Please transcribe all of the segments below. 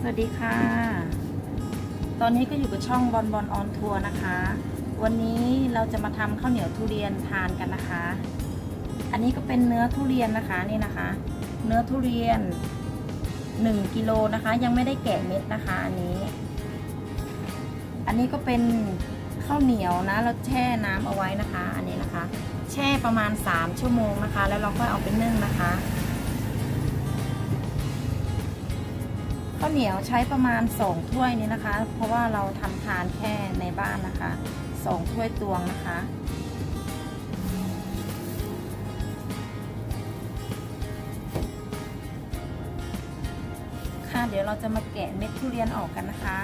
สวัสดีค่ะ ตอนนี้ก็อยู่กับช่องบอลบอลออนทัวร์นะคะ วันนี้เราจะมาทำข้าวเหนียวทุเรียนทานกันนะคะ อันนี้ก็เป็นเนื้อทุเรียนนะคะนี่นะคะ เนื้อทุเรียน1กิโลนะคะ ยังไม่ได้แกะเม็ดนะคะอันนี้ อันนี้ก็เป็นข้าวเหนียวนะเราแช่น้ำเอาไว้นะคะ อันนี้นะคะ แช่ประมาณ 3 ชั่วโมงนะคะ แล้วเราก็เอาไปนึ่งนะคะ ข้าวเหนียวใช้ประมาณ 2 ถ้วยนี้นะคะ เพราะว่าเราทำทานแค่ในบ้านนะคะ 2 ถ้วยตวงนะคะค่ะเดี๋ยวเราจะมาแกะเม็ดทุเรียนออกกันนะคะ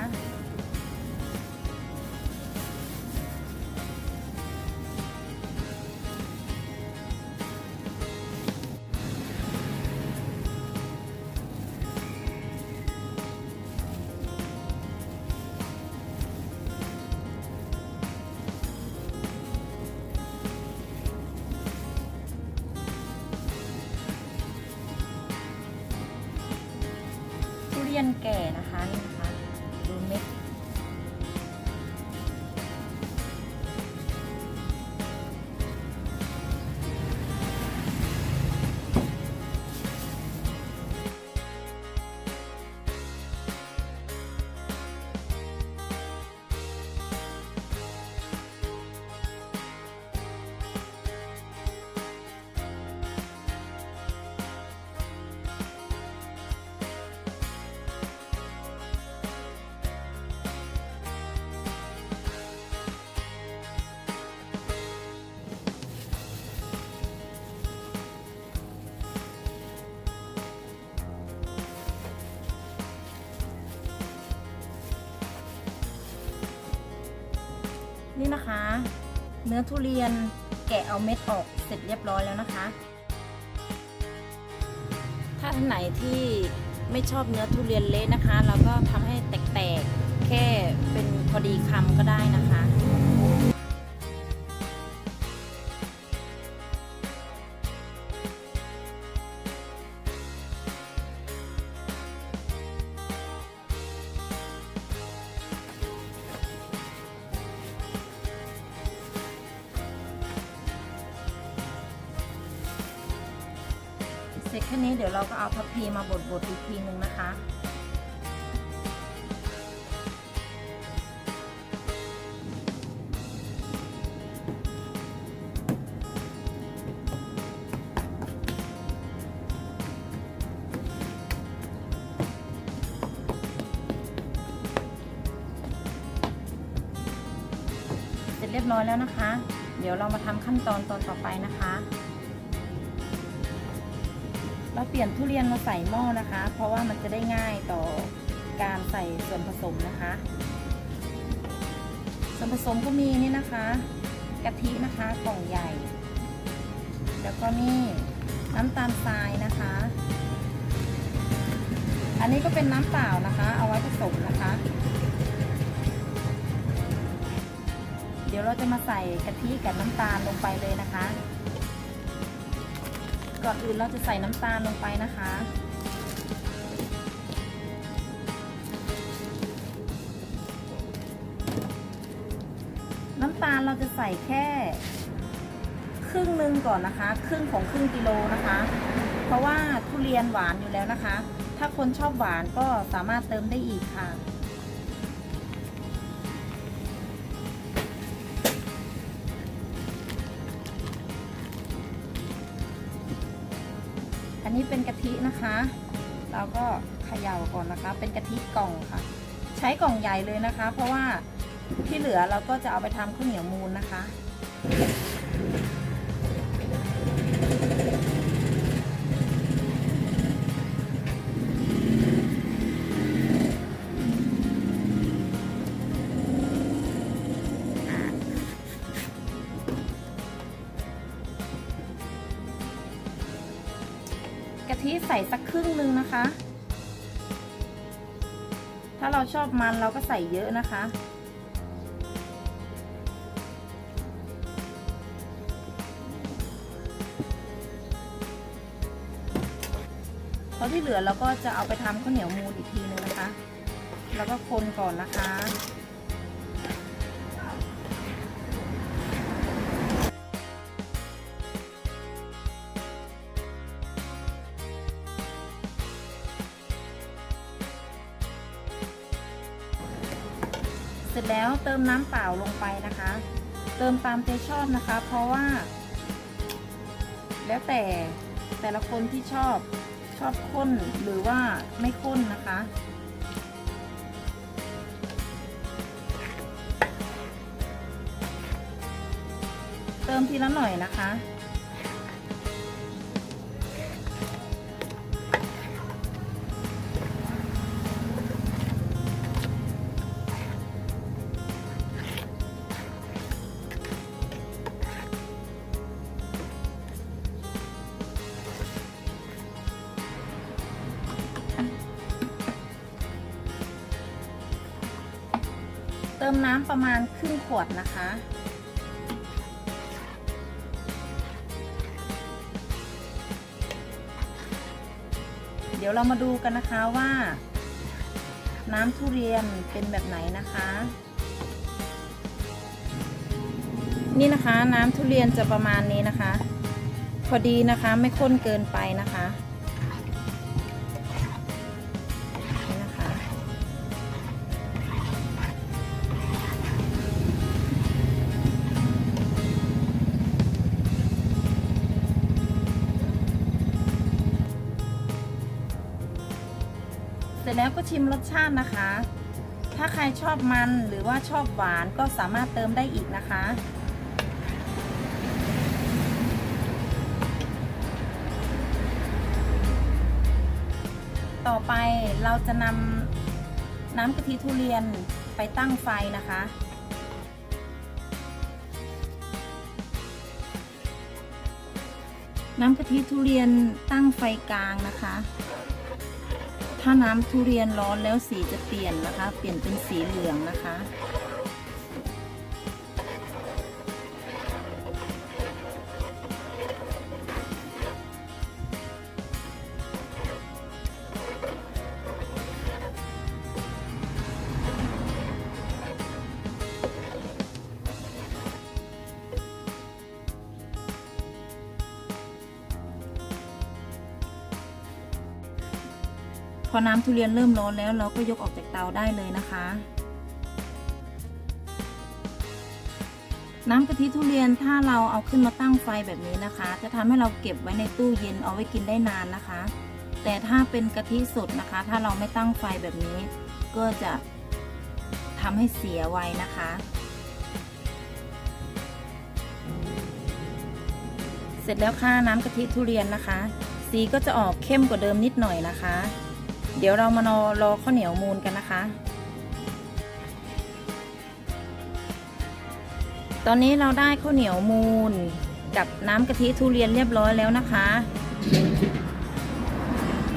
ทุเรียนแก่นะคะนี่ นี่นะคะ เนื้อทุเรียนแกะเอาเม็ดออกเสร็จเรียบร้อยแล้วนะคะ ถ้าท่านไหนที่ไม่ชอบเนื้อทุเรียนเละนะคะ เราก็ทำให้แตกๆ แค่เป็นพอดีคำก็ได้นะคะ สร็จแค่นี้เดี๋ยวเราก็เอาทัพพีมาบดๆอีกทีหนึ่งนะคะเสร็จเรียบร้อยแล้วนะคะ เดี๋ยวเรามาทำขั้นตอนตอนต่อไปนะคะ เราเปลี่ยนทุเรียนมาใส่หม้อนะคะ เพราะว่ามันจะได้ง่ายต่อการใส่ส่วนผสมนะคะ ส่วนผสมก็มีนี่นะคะกะทินะคะกล่องใหญ่ แล้วก็นี่น้ำตาลทรายนะคะ อันนี้ก็เป็นน้ำเปล่านะคะ เอาไว้ผสมนะคะ เดี๋ยวเราจะมาใส่กะทิกับน้ำตาลลงไปเลยนะคะ ก่อนอื่นเราจะใส่น้ำตาลลงไปนะคะ น้ำตาลเราจะใส่แค่ครึ่งหนึ่งก่อนนะคะ ครึ่งของครึ่งกิโลนะคะ เพราะว่าทุเรียนหวานอยู่แล้วนะคะ ถ้าคนชอบหวานก็สามารถเติมได้อีกค่ะ อันนี้เป็นกะทินะคะ เราก็เขย่าก่อนนะคะ เป็นกะทิกล่องค่ะ ใช้กล่องใหญ่เลยนะคะ เพราะว่าที่เหลือเราก็จะเอาไปทำข้าวเหนียวมูนนะคะ ทิใส่สักครึ่งหนึ่งนะคะ ถ้าเราชอบมันเราก็ใส่เยอะนะคะ พอที่เหลือเราก็จะเอาไปทำข้าวเหนียวมูนอีกทีนึงนะคะ แล้วก็คนก่อนนะคะ จแล้วเติมน้ำเปล่าลงไปนะคะ เติมตามใจชอบนะคะ เพราะว่า แล้วแต่แต่ละคนที่ชอบชอบข้นหรือว่าไม่ข้นนะคะ เติมทีละหน่อยนะคะ ติมน้ำประมาณครึ่งขวดนะคะ เดี๋ยวเรามาดูกันนะคะว่า น้ำทุเรียนเป็นแบบไหนนะคะ นี่นะคะน้ำทุเรียนจะประมาณนี้นะคะ พอดีนะคะไม่ข้นเกินไปนะคะ จแล้วก็ชิมรสชาตินะคะ ถ้าใครชอบมันหรือว่าชอบหวานก็สามารถเติมได้อีกนะคะ ต่อไปเราจะนำน้ำกะทิทุเรียนไปตั้งไฟนะคะน้ำกะทิทุเรียนตั้งไฟกลางนะคะ ถ้าน้ำทุเรียนร้อนแล้วสีจะเปลี่ยนนะคะ เปลี่ยนเป็นสีเหลืองนะคะ อน้ำทุเรียนเริ่มร้อนแล้วเราก็ยกออกจากเตาได้เลยนะคะ น้ำกะทิทุเรียนถ้าเราเอาขึ้นมาตั้งไฟแบบนี้นะคะ จะทำให้เราเก็บไว้ในตู้เย็นเอาไว้กินได้นานนะคะ แต่ถ้าเป็นกะทิสดนะคะ ถ้าเราไม่ตั้งไฟแบบนี้ ก็จะทำให้เสียไวนะคะ เสร็จแล้วค่ะน้ำกะทิทุเรียนนะคะ สีก็จะออกเข้มกว่าเดิมนิดหน่อยนะคะ เดี๋ยวเรามารอรอข้าวเหนียวมูนกันนะคะ ตอนนี้เราได้ข้าวเหนียวมูนกับน้ำกะทิทุเรียนเรียบร้อยแล้วนะคะ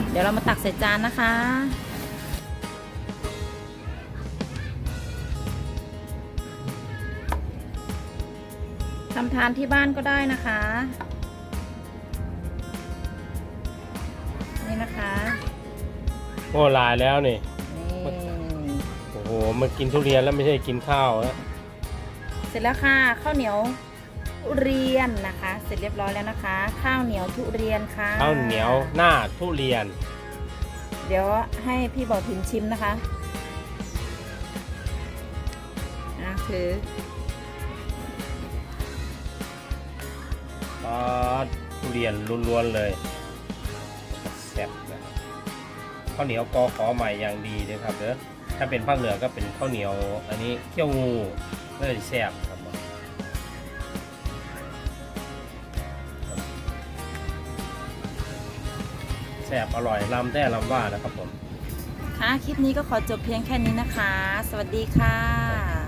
เดี๋ยวเรามาตักใส่จานนะคะทำทานที่บ้านก็ได้นะคะ นี่นะคะ โอ้ลายแล้วนี่ นี่โอ้โหมากินทุเรียนแล้วไม่ใช่กินข้าวนะเสร็จแล้วค่ะข้าวเหนียวทุเรียนนะคะ เสร็จเรียบร้อยแล้วนะคะ ข้าวเหนียวทุเรียนค่ะข้าวเหนียวหน้าทุเรียน เดี๋ยวให้พี่บอกถึงชิมนะคะอะถือก็ทุเรียนล้วนๆเลย ข้าวเหนียวกอขอใหม่อย่างดีเลยครับเด้อถ้าเป็นภาคเหนือก็เป็นข้าวเหนียว อันนี้เขี้ยวงูเลยแซ่บครับผมแซ่บอร่อยลำแท้ลำว่านะครับผม ค่ะ คลิปนี้ก็ขอจบเพียงแค่นี้นะคะ สวัสดีค่ะ